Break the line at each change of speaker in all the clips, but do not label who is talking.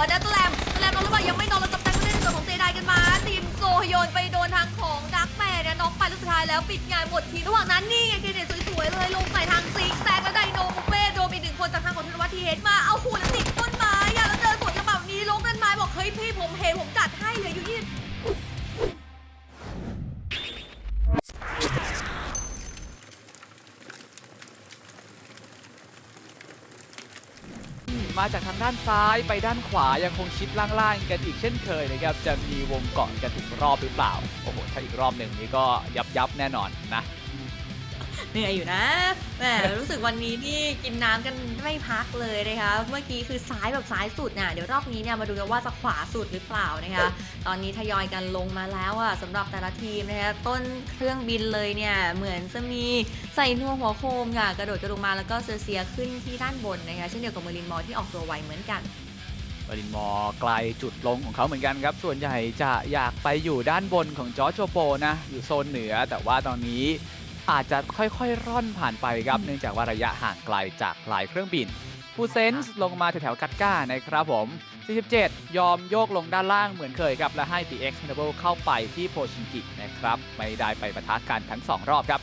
วนนะตะแลมแลมนอนหรือเปล่ายังไม่นอนแล้วกับตันก็ได้ในส่วนของเซไดกันมาทีมโซฮยอนไปโดนทางของดักแม่เนี่ยน็อกไปแล้วสุดท้ายแล้วปิดงานหมดทีระหว่างนั้นนี่ไงเกเนตสวยๆเลยลงใส่ทางซิกแซกแล้วไดโนบุเป้โดนไปหนึ่งคนจากทางของธนวัฒน์ทีเฮดมาเอา มาจา
กทางด้านซ้ายไปด้านขวายังคงชิดล่างๆกันอีกเช่นเคยนะครับจะมีวงเกาะกันถึงรอบหรือเปล่าโอ้โหถ้าอีกรอบหนึ่งนี้ก็ยับยับแน่นอนนะ
เหนื่อยอยู่นะแหมรู้สึกวันนี้นี่กินน้ำกันไม่พักเลยนะคะเมื่อกี้คือซ้ายแบบซ้ายสุดน่ะเดี๋ยวรอบนี้เนี่ยมาดูกันว่าจะขวาสุดหรือเปล่านะคะ ตอนนี้ทยอยกันลงมาแล้วอะสำหรับแต่ละทีมนะคะต้นเครื่องบินเลยเนี่ยเหมือนจะมีใส่นัวหัวโคมค่ะกระโดดจะลงมาแล้วก็เซอร์เซียขึ้นที่ด้านบนนะคะเช่นเดียวกับเมอรินมอร์ที่ออกตัวไวเหมือนกัน
บรินมอร์ไกลจุดลงของเขาเหมือนกันครับ ส่วนใหญ่จะอยากไปอยู่ด้านบนของจอร์จโจโปนะ อยู่โซนเหนือ แต่ว่าตอนนี้ อาจจะค่อยๆ ร่อนผ่านไปครับ เนื่องจากว่าระยะห่างไกลจากลายเครื่องบินฟูเซนส์ลงมาแถวๆกัตก้านะครับผม 47 ยอมโยกลงด้านล่างเหมือนเคยครับ และให้ TX m i n a b l e เข้าไปที่โพชินกินะครับ ไม่ได้ไปปะทะกันทั้ง 2 รอบครับ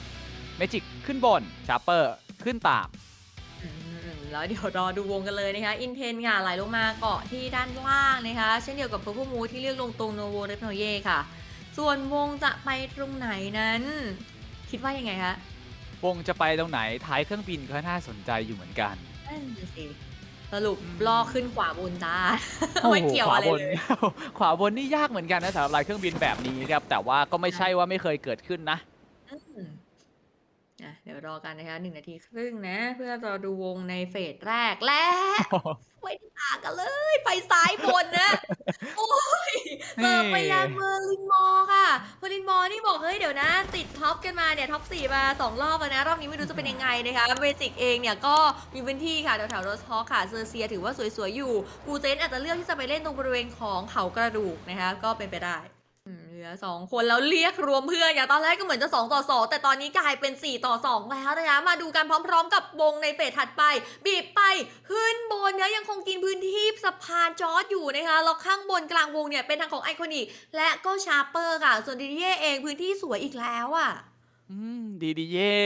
เมจิกขึ้นบนชาร์เปอร์ขึ้นตาม
อืมแล้วเดี๋ยวรอดูวงกันเลยนะคะ อินเทนค่ะไหลลงมาเกาะที่ด้านล่างนะคะ เช่นเดียวกับ p u r p l e Moon ที่เลือกลงตรงโนโวเรปโนเย่ค่ะ ส่วนวงจะไปตรงไหนนั้น คิดว่ายังไงคะ
วงจะไปตรงไหนท้ายเครื่องบินก็น่าสนใจอยู่เหมือนกัน
นั่นน่ะสิสรุป
อืม
ล่อขึ้นขวาบนจ้าไม่เกี่ยวอะไร
โโหขวาบน
เลย
ขวาบนนี่ยากเหมือนกันนะสำหรับลายเครื่องบินแบบนี้ครับ แต่ว่าก็ไม่ใช่ว่าไม่เคยเกิดขึ้นนะ
อืมอะเดี๋ยวรอกันนะคะหนึ่งนาทีครึ่งนะ เพื่อรอดูวงในเฟสแรกและไม่ได้ต่างกันเลย ไปซ้ายบนนะ โอ้ยเจอไปยังเมอร์ลิ นะ ติดท็อปกันมาเนี่ยท็อปสี่มาสองรอบแล้วนะ รอบนี้ไม่รู้จะเป็นยังไงนะคะเมจิกเองเนี่ยก็มีพื้นที่ค่ะแถวๆโรสฮอคค่ะเซอร์เซียถือว่าสวยๆอยู่ กูเซนอาจจะเลือกที่จะไปเล่นตรงบริเวณของเขากระดูกนะคะก็เป็นไปได้ ลือสองคนแล้วเรียกรวมเพื่อนอย่างตอนแรกก็เหมือนจะ2ต่อ2แต่ตอนนี้กลายเป็น4ต่อ2แล้วนะคะมาดูกันพร้อมๆ กับวงในเฟสถัดไป บีบไปขึ้นบนเนื้อยังคงกินพื้นที่สะพานจอร์ดอยู่นะคะแล้วข้างบนกลางวงเนี่ยเป็นทางของไอคอนิกและก็ชาร์เปอร์ค่ะ ส่วนดีดีเย่เองพื้นที่สวยอีกแล้วอะ
อืมดีดีเย่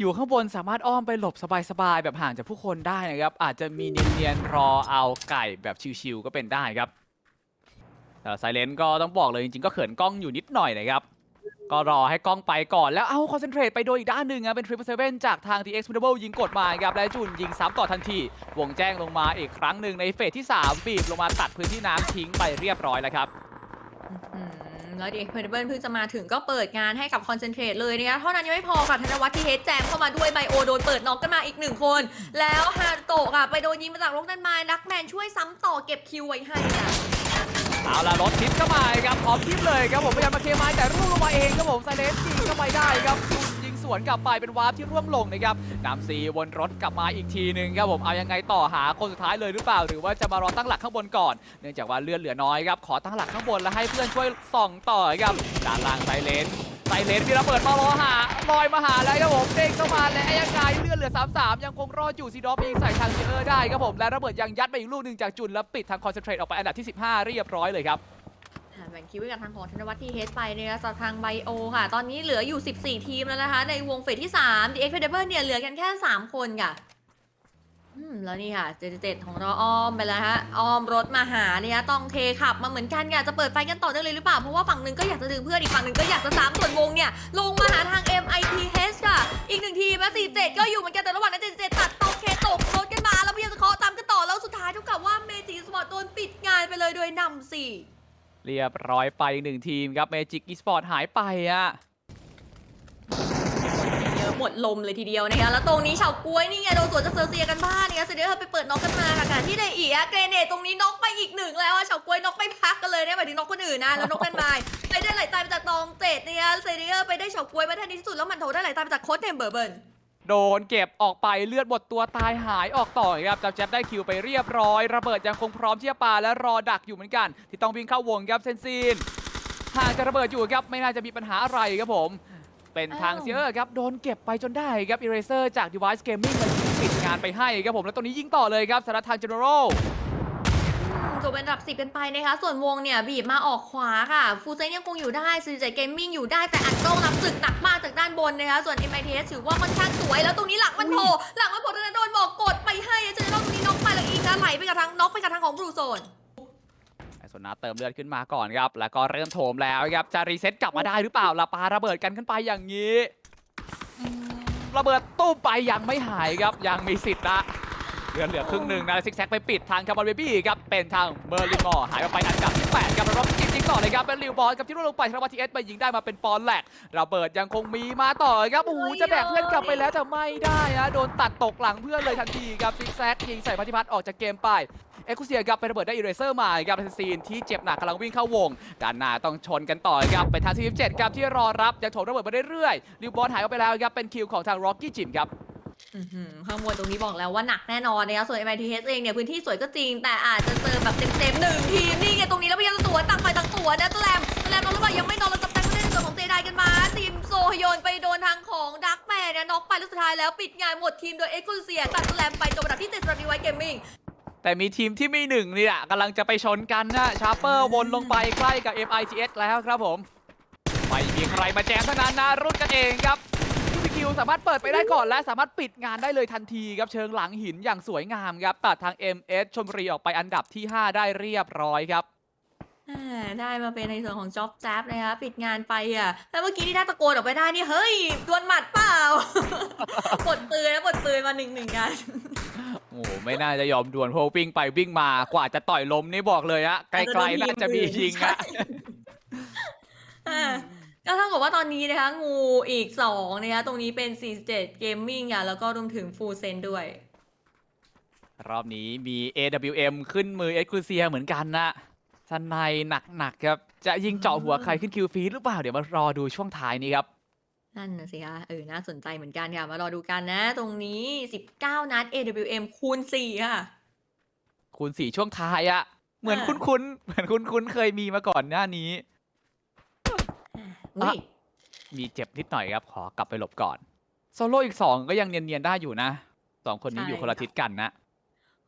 อยู่ข้างบนสามารถอ้อมไปหลบสบายๆแบบห่างจากผู้คนได้นะครับ อาจจะมีเนียนๆรอเอาไก่แบบชิวๆก็เป็นได้ครับ แต่ไซเลนก็ต้องบอกเลยจริงๆก็เขินกล้องอยู่นิดหน่อยนะครับ ก็รอให้กล้องไปก่อนแล้วเอาคอนเซนเทรตไปโดนอีกด้านหนึ่งอะเป็นทริปเซเว่นจากทาง TX m i n a b l e ยิงกดมาครับและจุนยิงซ้ำต่อทันที วงแจ้งลงมาอีกครั้งหนึ่งในเฟสที่ 3 บีบลงมาตัดพื้นที่น้ำทิ้งไปเรียบร้อยแล้วครับ
แล้วเด็กเพนเบิลเพิ่งจะมาถึงก็เปิดงานให้กับคอนเซนเทรตเลยนะคะเท่านั้นยังไม่พอค่ะธนวัฒน์ที่เฮดแจมเข้ามาด้วยไบโอโดนเปิดน็อกกันมาอีกหนึ่งคน แล้วฮารุโตะค่ะไปโดนยิงมาจากลงด้านไม้นักแมนช่วยซ้ำต่อเก็บคิวไว้ให้ค่ะ
เอาล่ะรถทิปเข้ามาครับพร้อมทิปเลยครับผมพยายามมาเคลียร์ไม้แต่ร่วงลงมาเองครับผมไซเลนยิงเข้าไปได้ครับยิงสวนกลับไปเป็นวาร์ปที่ร่วงลงนะครับนำซีวนรถกลับมาอีกทีหนึ่งครับผมเอายังไงต่อหาคนสุดท้ายเลยหรือเปล่า หรือว่าจะมารอตั้งหลักข้างบนก่อน เนื่องจากว่าเลือดเหลือน้อยครับขอตั้งหลักข้างบนแล้วให้เพื่อนช่วยส่องต่อครับด้านล่างไซเลนไซเลนมีระเบิดมารอหาลอยมาหาแล้วครับผมเด้งเข้ามาแล้วยังไง เลือดเหลือ 3-3 ยังคงรอดอยู่ซีดอฟยิงใส่ทางเซอร์ได้ครับผมและระเบิดยังยัดไปอีกลูกหนึ่งจากจุนแล้วปิดทางคอนเซนเทรตออกไปอันดับที่ 15 เรียบร้อยเลยครับ
แบ่งคิวไว้กับทางของธนวัฒน์ที่เฮดไปนะคะจากทางไบโอค่ะ ตอนนี้เหลืออยู่ 14 ทีมแล้วนะคะ ในวงเฟสที่3 The Expendable เนี่ยเหลือกันแค่ 3 คนค่ะ อืมแล้วนี่ค่ะเจเจของเราอ้อมไปแล้วฮะอ้อมรถมาหาเนี่ยต้องเทขับมาเหมือนกันค่ะจะเปิดไฟกันต่อได้เลยหรือเปล่า เพราะว่าฝั่งหนึ่งก็อยากจะดึงเพื่อนอีกฝั่งหนึ่งก็อยากจะซ้ำส่วนวงเนี่ย ลงมาหาทาง MITH ค่ะ อีกหนึ่งทีมนะ47ก็อยู่เหมือนกันแต่ระหว่างนั้น77ตัดโตเคตกรถกันมาแล้วพยายามจะเคาะตามกันต่อแล้วสุดท้ายเท่ากับว่าเมจิสปอร์ตโดนปิดงานไปเลยโดยนำสี่
เรียบร้อยไปอีกหนึ่งทีมครับเมจิกอีสปอร์ตหายไปอะ
หมดลมเลยทีเดียวนะคะแล้วตรงนี้เฉากล้วยนี่ไงโดนสวนจากเซอร์เซียกันบ้านเนี่ยเซเดียไปเปิดน็อกกันมาค่ะขณะที่ในอีอะเกรเนตตรงนี้น็อกไปอีกหนึ่งแล้วอะเฉากล้วยน็อกไม่พักกันเลยเนี่ยหมายถึงน็อกคนอื่นนะแล้วน็อกกันมาไปได้ไหลตายไปจากตองเจดเนี่ยเซเดียไปได้เฉากล้วยมาแทนที่สุดแล้วมันโถได้ไหลตายไปจากโค้ชเทมเบอร์เบิร์น
โดนเก็บออกไปเลือดหมดตัวตายหายออกต่อครับจับแจ๊บได้คิวไปเรียบร้อย ระเบิดยังคงพร้อมที่จะปาและรอดักอยู่เหมือนกัน ที่ต้องวิ่งเข้าวงครับเซนซีนห่างจะระเบิดอยู่ครับไม่น่าจะมีปัญหาอะไรครับผม เป็นทาง
อ้าว
เซียร์ครับโดนเก็บไปจนได้ครับอีเรเซอร์จาก Device Gaming มาปิดงานไปให้ครับผมแล้วตรงนี้ยิงต่อเลยครับสารบทาง General
สบเป็นอันดับ 10 กันไปนะคะ ส่วนวงเนี่ย บีบมาออกขวาค่ะ ฟูเซนยังคงอยู่ได้ซีเจเกมมิ่งอยู่ได้แต่อัดกล้องรับศึกหนักมากจากด้านบนนะคะ ส่วน MITS ถือว่าค่อนข้างสวย แล้วตรงนี้หลังมันโผล่หลังมันโผล่ธนาโดนบอกกดไปให้เจอรอบตรงนี้น็อกไปแล้วอีกนะไหลไปกับทางน็อกไปกับทางของบรูโซน
ไอโซนาเติมเลือดขึ้นมาก่อนครับ แล้วก็เริ่มโถมแล้วครับ จะรีเซ็ตกลับมาได้หรือเปล่าล่ะปาระเบิดกันขึ้นไปอย่างนี้ระเบิดตู้ไปยังไม่หายครับ ยังมีสิทธิ์นะเหลือเหลือครึ่งหนึ่งนะซิกแซกไปปิดทางคาร์บอนเบบี้ครับ เป็นทางเมอร์ลินมอร์หายไปอันดับที่8ครับแล้วรอบจริงๆ ต่อเลยครับเป็นลิวบอลกับที่รุ่นลงไปธนวัฒน์ทีเอสไปยิงได้มาเป็นปอนแหลกระเบิดยังคงมีมาต่อครับโอ้โหจะแบกเพื่อนกลับไปแล้วแต่ไม่ได้นะโดนตัดตกหลังเพื่อนเลยทันทีครับซิกแซกยิงใส่พัทิพัฒน์ออกจากเกมไปเอ็กซ์คูเซียครับไประเบิดได้อีเรเซอร์มาครับเป็นซีนที่เจ็บหนักกำลังวิ่งเข้าวงด้านหน้าต้องชนกันต่อครับเป็นทาง47ครับที่รอรับยังถมระเบิดมาเรื่อยๆลิวบอลหายออกไปแล้วครับเป็นคิวของทางร็อกกี้จิมครับ
อื้อหือข้างบนตรงนี้บอกแล้วว่าหนักแน่นอนนะคะส่วน MITS เองเนี่ยพื้นที่สวยก็จริง แต่อาจจะเจอแบบเต็มๆหนึ่งทีมนี่ไงตรงนี้แล้วพยายามจะตัวต่างไปต่างตัวนะตะแลมตะแลมนอนหรือเปล่ายังไม่นอนเราจับแต่ผู้เล่นในส่วนของเจไดกันมา ทีมโซฮยอนไปโดนทางของดักแมนเนี่ยน็อกไปแล้วสุดท้ายแล้วปิดงานหมดทีมโดยเอ็กซ์คลูเซียตัดตะแลมไปจบอันดับที่เจ็ดสำหรับดีไวเกมมิ่ง
แต่มีทีมที่ไมีหนึ่งนี่แหละกำลังจะไปชนกันนะชาร์เปอร์วนลงไปใกล้กับ MITS แล้วครับผมไม่มีใครมาแจมเท่านั้นนะรุ่นกันเองครับ คิวสามารถเปิดไปได้ก่อนและสามารถปิดงานได้เลยทันทีครับเชิงหลังหินอย่างสวยงามครับตัดทาง MS ชมบุรีออกไปอันดับที่ 5 ได้เรียบร้อยครับ
อ่าได้มาเป็นในส่วนของจ็อบแจ๊บนะคะปิดงานไปอะแล้วเมื่อกี้ที่ได้ตะโกนออกไปได้นี่เฮ้ยดวลหมัดเปล่าปลดปืนแล้วปลดปืนมาหนึ่งหนึ่งกัน
โอ้โหไม่น่าจะยอมดวลเพราะวิ่งไปวิ่งมากว่าจะต่อยลมนี่บอกเลยฮะไกลๆน่าจะมียิงอะ
อ่า ก็เท่ากับว่าตอนนี้นะคะ งูอีกสองนะคะตรงนี้เป็น 47 Gaming อะแล้วก็รวมถึง Full s e n ด้วย
รอบนี้มี AWM ขึ้นมือเอ็กซ์คลูเซียเหมือนกันนะสนายหนักๆครับ จะยิงเจาะหัวใครขึ้นคิวฟีดหรือเปล่า เดี๋ยวมารอดูช่วงท้ายนี้ครับ
นั่นนะสิคะเออ น่าสนใจเหมือนกันค่ะ มารอดูกันนะ ตรงนี้ 19 นัด AWM คูณ 4 ค่ะ
คูณสี่ช่วงท้ายอะเหมือน
อ่า
คุ้นๆเหมือนคุ้นๆเคยมีมาก่อนหน้านี้
อุ้ย
มีเจ็บนิดหน่อยครับ ขอกลับไปหลบก่อนโซโล่อีกสองก็ยังเนียนๆได้อยู่นะสองคนนี้อยู่คนละทิศกันนะ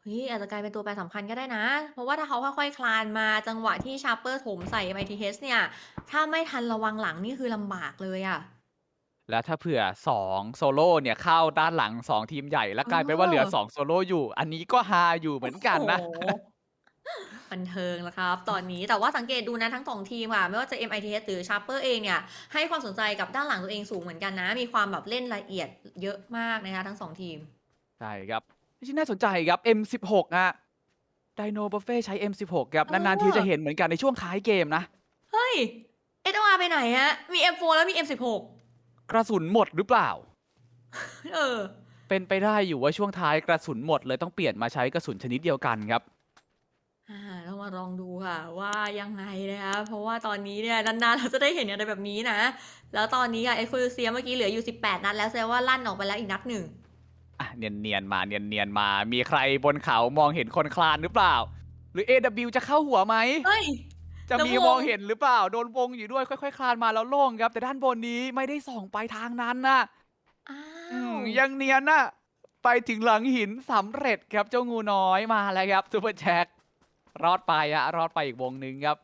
เฮ้ยอาจจะกลายเป็นตัวแปรสำคัญก็ได้นะ เพราะว่าถ้าเขาค่อยๆคลานมาจังหวะที่ชาร์เปอร์ถมใส่ MITH เนี่ย ถ้าไม่ทันระวังหลังนี่คือลำบากเลยอะ
แล้วถ้าเผื่อ2โซโล่เนี่ยเข้าด้านหลัง2ทีมใหญ่ แล้วกลายเป็นว่าเหลือ2โซโล่อยู่ อันนี้ก็ฮาอยู่เหมือนกันนะ
โอ้โห บันเทิงแล้วครับ ตอนนี้แต่ว่าสังเกตดูนะทั้งสองทีมค่ะ ไม่ว่าจะ MITS หรือ Sharper เองเนี่ย ให้ความสนใจกับด้านหลังตัวเองสูงเหมือนกันนะ มีความแบบเล่นละเอียดเยอะมากนะคะ ทั้งสองทีม
ใช่ครับที่น่าสนใจครับ M16 อะไดโนบุฟเฟ่ใช้ M16 ครับ
เออ
นานๆทีจะเห็นเหมือนกันในช่วงท้ายเกมนะ
เฮ้ย SOR ไปไหนฮะ มี M4 แล้วมี M16
กระสุนหมดหรือเปล่า
เออ
เป็นไปได้อยู่ว่าช่วงท้ายกระสุนหมดเลยต้องเปลี่ยนมาใช้กระสุนชนิดเดียวกันครับ
อ่าต้อง มาลองดูค่ะ ว่ายังไงนะคะเพราะว่าตอนนี้เนี่ยนานๆเราจะได้เห็นอะไรแบบนี้นะ แล้วตอนนี้อะเอ็กซ์คลูเซียเมื่อกี้เหลืออยู่ 18 นัดแล้วแสดงว่าลั่นออกไปแล้วอีกนัดหนึ่ง
อะเนียนๆมาเนียนๆมา มีใครบนเขามองเห็นคนคลานหรือเปล่า หรือ AW จะเข้าหัวไหม
เฮ้ย
จะมี
แล้ววง
มองเห็นหรือเปล่า โดนวงอยู่ด้วยค่อย ๆ คลานมาแล้วโล่งครับ แต่ด้านบนนี้ไม่ได้ส่องไปทางนั้นนะ
อ้า
อื
ว
มยังเนียนน่ะ ไปถึงหลังหินสำเร็จครับเจ้างูน้อยมาแล้วครับซูเปอร์แจ็ค รอดไปอะรอดไปอีกวงหนึ่งครับ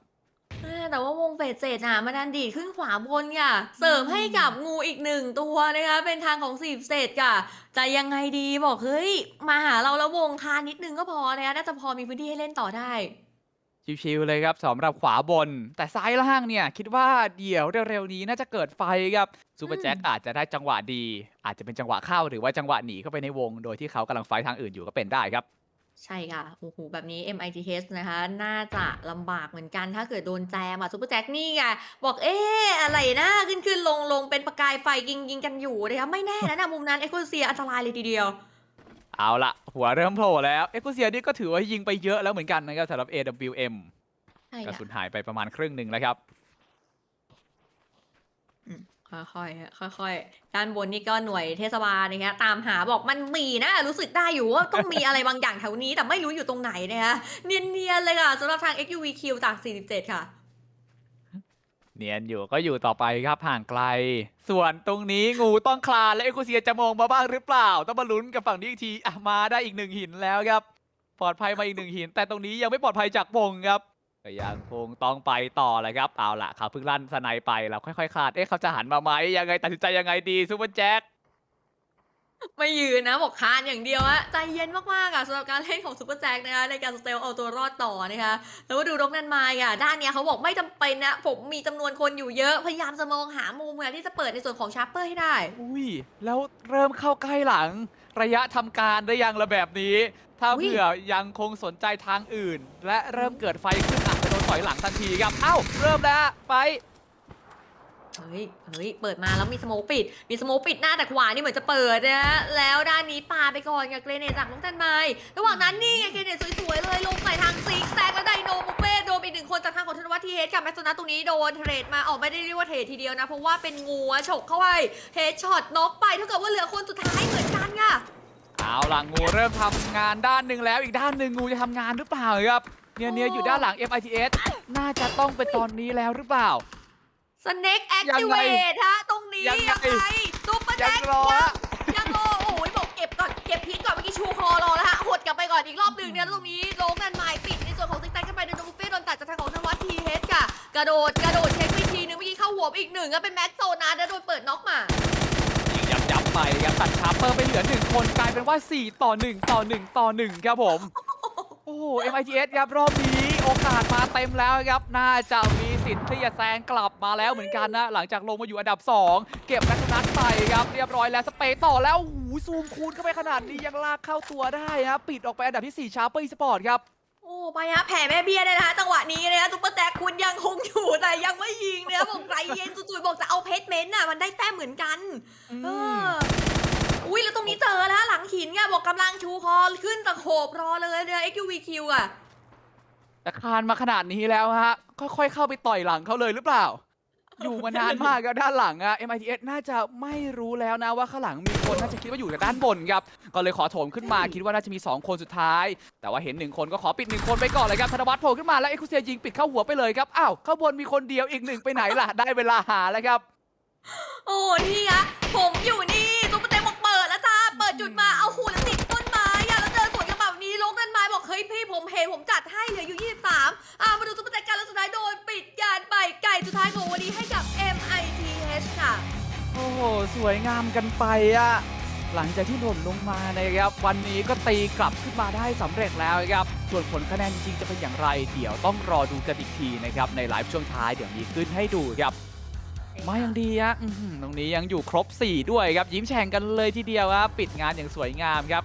อ่าแต่ว่าวงเฟสเจ็ดน่ะมันดันดีดขึ้นขวาบนค่ะ เสริมให้กับงูอีกหนึ่งตัวนะคะ เป็นทางของสีเศษค่ะ จะยังไงดีบอกเฮ้ย มาหาเราแล้ววงคานนิดนึงก็พอนะคะน่าจะพอมีพื้นที่ให้เล่นต่อได้
ชิวๆเลยครับสำหรับขวาบน แต่ซ้ายล่างเนี่ย คิดว่าเดี๋ยวเร็วๆนี้น่าจะเกิดไฟครับซูเปอร์แจ็คอาจจะได้จังหวะดี อาจจะเป็นจังหวะเข้าหรือว่าจังหวะหนีเข้าไปในวง โดยที่เขากำลังไฟท์ทางอื่นอยู่ก็เป็นได้ครับ
ใช่ค่ะ โอ้โห แบบนี้ MITH นะคะ น่าจะลำบากเหมือนกัน ถ้าเกิดโดนแจมอะซูเปอร์แจ็คนี่ไง บอกเอ๊ะอะไรนะขึ้นขึ้นลงลงเป็นประกายไฟยิงยิงกันอยู่นะคะไม่แน่นะนะมุมนั้นเอ็กโคเซียอันตรายเลยทีเดียว
เอาละหัวเริ่มโผล่แล้ว เอ็กซ์เซียนี่ก็ถือว่ายิงไปเยอะแล้วเหมือนกันนะครับสำหรับ AWM
ใช่
กระ
ค่ะ
สุนหายไปประมาณครึ่งหนึ่งแล้วครับ
ค่อยๆค่อยๆด้านบนนี่ก็หน่วยเทศบาลนะคะตามหาบอกมันมีนะรู้สึกได้อยู่ว่าต้องมีอะไรบางอย่างแถวนี้แต่ไม่รู้อยู่ตรงไหนนะคะเนียนๆเลยค่ะสำหรับทาง XUVQ จาก 47 ค่ะ
เนียนอยู่ก็อยู่ต่อไปครับห่างไกล ส่วนตรงนี้งูต้องคลานและเอกเซียจะมองมาบ้างหรือเปล่า ต้องมาลุ้นกับฝั่งนี้อีกทีมาได้อีกหนึ่งหินแล้วครับ ปลอดภัยมาอีกหนึ่งหิน แต่ตรงนี้ยังไม่ปลอดภัยจากวงครับ ยังคงต้องไปต่อแหละครับเอาล่ะเขาเพิ่งลั่นสไนไปแล้วค่อยๆคลาดเอ๊ะเขาจะหันมาไหมยังไงตัดสินใจยังไงดีซูเปอร์แจ็ค
ไม่ยืนนะบอกคานอย่างเดียวอะใจเย็นมากๆอะสำหรับการเล่นของซูเปอร์แจ็คนะคะในการสเตลเอาตัวรอดต่อนะคะแล้วก็ดูรกนันไมายอะด้านเนี้ยเขาบอกไม่จำเป็นนะ ผมมีจำนวนคนอยู่เยอะ พยายามจะมองหามุมอะที่จะเปิดในส่วนของชาร์เปอร์ให้ได้
อุ้ย แล้วเริ่มเข้าใกล้หลัง ระยะทำการได้ยังระแบบนี้ ถ้า
อุ๊ย
เผื่อยังคงสนใจทางอื่น และเริ่มเกิดไฟขึ้นอาจจะโดน ถอยหลังทันทีครับ เอ้า เริ่มแล้วไฟ
เฮ้ย เฮ้ย เปิดมาแล้วมีสโมกปิด มีสโมกปิดหน้าแต่ขวานี่เหมือนจะเปิดนะแล้วด้านนี้ปาไปก่อนกับเกรเนตจากน้องตันไมระหว่างนั้นนี่ไงเกรเนตสวยๆเลยลงใส่ทางซิกแซกแล้วไดโนบุฟเฟ่โดนไปอีกหนึ่งคนจากทางของธนวัฒน์ทีเฮดกับแม็กซ์โซนัสตรงนี้โดนเทรดมาออกไม่ได้เรียกว่าเทรดทีเดียวนะ เพราะว่าเป็นงูอะฉกเข้าไปเฮดช็อตน็อกไปเท่ากับว่าเหลือคนสุดท้ายเหมือนกันค่ะ
เอาล่ะงูเริ่มทำงานด้านหนึ่งแล้วอีกด้านหนึ่งงูจะทำงานหรือเปล่าครับ เนี่ยเนี่ยอยู่ด้านหลัง MITS น่าจะต้องเป็นตอนนี้แล้วหรือเปล่า
สเน็กแอค
ยัง
ที
ไง
เวตฮะตรงนี้
ยังไง
ยังไงซุปเปอร์
ยั
แจ็
ง
ค
รอ
ยังยังรอโอ้ยบอกเก็บก่อนเก็บพีทก่อนเมื่อกี้ชูคอรอแล้วฮะหดกลับไปก่อนอีกรอบหนึ่งเนี่ยแล้วตรงนี้โลงนันไมล์ปิดในส่วนของติ๊กแตกขึ้นไปโดนบุฟเฟ่โดนตัดจากทางของธนวัฒน์ทีเฮดค่ะ กระโดดกระโดดเช็ควิธีนึงเมื่อกี้เข้าหัวไปอีกหนึ่งก็เป็นแม็กโซนาแล้วโดนเปิดน็อกมา
ยิงยับยับๆไปครับตัดชาร์เปอร์ไปเหลือหนึ่งคนกลายเป็นว่า 4 ต่อ 1 ต่อ 1 ต่อ 1 ครับผม โอ้โห MITS ครับรอบนี้โอกาสมาเต็มแล้วครับ น่าจะมีสิทธิ์ที่จะแซงกลับมาแล้วเหมือนกันนะ หลังจากลงมาอยู่อันดับ 2 เก็บนักนัดไปครับ เรียบร้อยแล้ว สเปย์ต่อแล้วโอ้โหซูมคูณเข้าไปขนาดนี้ยังลากเข้าตัวได้ครับปิดออกไปอันดับที่ 4 ชาร์เปอร์อีสปอร์ตครับ
โอ้ไปฮะแผ่แม่เบี้ยเลยนะฮะจังหวะนี้นะฮะซุปเปอร์แจ็คคุณยังคงอยู่แต่ยังไม่ยิงนะบอกใจเย็นจุดๆบอกจะเอาเพชรเมนต์น่ะมันได้แต้มเหมือนกัน เอออุ้ยแล้วตรงนี้เจอแล้ว หลังหินไงบอกกำลังชูคอขึ้นตะโขบรอเลยเนี่ย XUVQ อะ
แต่คานมาขนาดนี้แล้วฮะ ค่อยๆเข้าไปต่อยหลังเขาเลยหรือเปล่า อยู่มานานมากครับด้านหลังอะ MITS น่าจะไม่รู้แล้วนะว่าข้างหลังมีคนน่าจะคิดว่าอยู่กับด้านบนครับ ก็เลยขอโถมขึ้นมาคิดว่าน่าจะมี 2 คนสุดท้าย แต่ว่าเห็น 1 คนก็ขอปิด 1 คนไปก่อนเลยครับธนวัฒน์โผล่ขึ้นมาแล้วเอ็กซ์เซียยิงปิดเข้าหัวไปเลยครับ อ้าวข้างบนมีคนเดียวอีกหนึ่งไปไหนล่ะ ได้เวลาหาแล้วครับ
โอ้นี่อะผมอยู่นี่ซุปเปอร์เต็มบอกเปิดแล้ว จุดมาเอาหูแล้วติดต้นไม้อะแล้วเจอสวนกันแบบนี้ลงต้นไม้บอกเฮ้ยพี่ผมเห็นผมจัดให้เหลืออยู่ 23อ่ามาดูซุปเปอร์แจ็คกันแล้วสุดท้ายโดนปิดยานไปไก่สุดท้ายของวันนี้ให้กับ MITH ค่ะ
โอ้โห สวยงามกันไปอะหลังจากที่หล่นลงมานะครับ วันนี้ก็ตีกลับขึ้นมาได้สำเร็จแล้วครับ ส่วนผลคะแนนจริงๆจะเป็นอย่างไร เดี๋ยวต้องรอดูกันอีกทีนะครับ ในไลฟ์ช่วงท้ายเดี๋ยวมีขึ้นให้ดูครับ มาอย่างดีอะตรงนี้ยังอยู่ครบ 4 ด้วยครับ ยิ้มแฉ่งกันเลยทีเดียวครับ ปิดงานอย่างสวยงามครับ